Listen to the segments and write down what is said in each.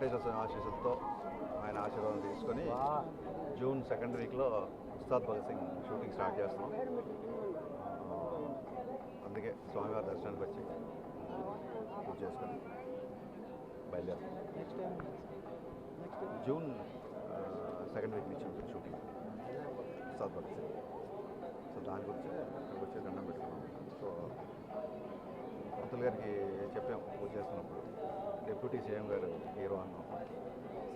వెంకటేశ్వర స్వామి ఆశీస్సులతో ఆయన ఆశీర్వాదం తీసుకొని జూన్ సెకండ్ వీక్లో ఉస్తాద్ భగత్ సింగ్ షూటింగ్ స్టార్ట్ చేస్తున్నాం. అందుకే స్వామివారి దర్శనానికి వచ్చి పూజ చేసుకొని బయలుదేరుతాం. జూన్ సెకండ్ వీక్ నుంచి ఉంటుంది షూటింగ్ ఉస్తాద్ భగత్ సింగ్. సో దాని గురించి గారికి చెప్పాం పూజ చేస్తున్నప్పుడు. డిప్యూటీ సీఎం గారు హీరో అన్నాం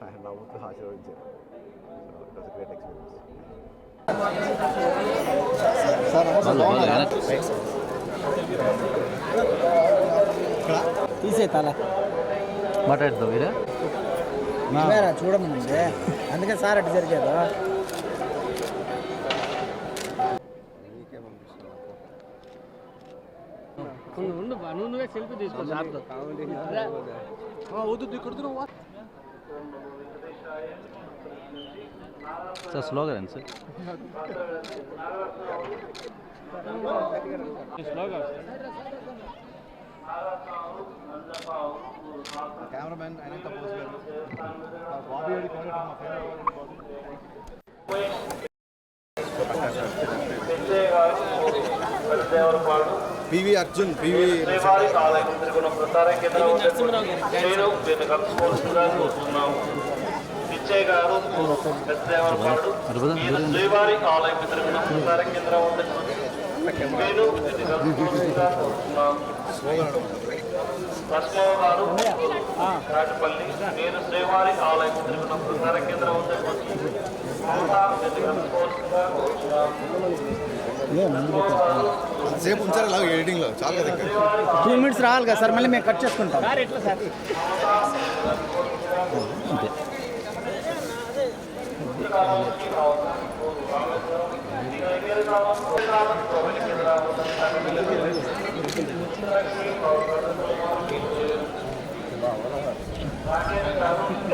ఆయన నవ్వుతూ ఆశీర్వదించారు. సో గ్రేట్ ఎక్స్పీరియన్స్ తీసే తల. మాట్లాడుతావు వీరా? చూడముందే అందుకే సార్ అటు జరిగారు ఉండు నువ్వు నువ్వే సెల్ఫీ తీసుకో సార్తో సార్. స్లోగా రండి సార్. స్లోగా కెమెరామెన్ బోస్ గారు. బాబీ గారి పివి అర్జున్ పివి శ్రీవారి ఆలయం తిరుగున ప్రసార కేంద్రం నేను దీన్ని కలుసుకోవాల్సిందిగా కోరుతున్నాము పిచ్చయ్య గారు శ్రీవారి ఆలయం తిరుగున ప్రసార కేంద్రం ఉన్నటువంటి నేను లక్ష్మయ్య గారు రాజపల్లి నేను శ్రీవారి ఆలయం తిరుగున ప్రసార కేంద్రం ఉన్నటువంటి మమతా దీన్ని కలుసుకోవాల్సిందిగా కోరుతున్నాము సేపు ఉంచారు? అలాగే ఎడిటింగ్లో. చాలా కదా ఇంకా టూ మినిట్స్ రావాలి కదా సార్ మళ్ళీ మేము కట్ చేసుకుంటాం. శ్రీవారి ఆలయం తిరుగున ప్రసార కేంద్రం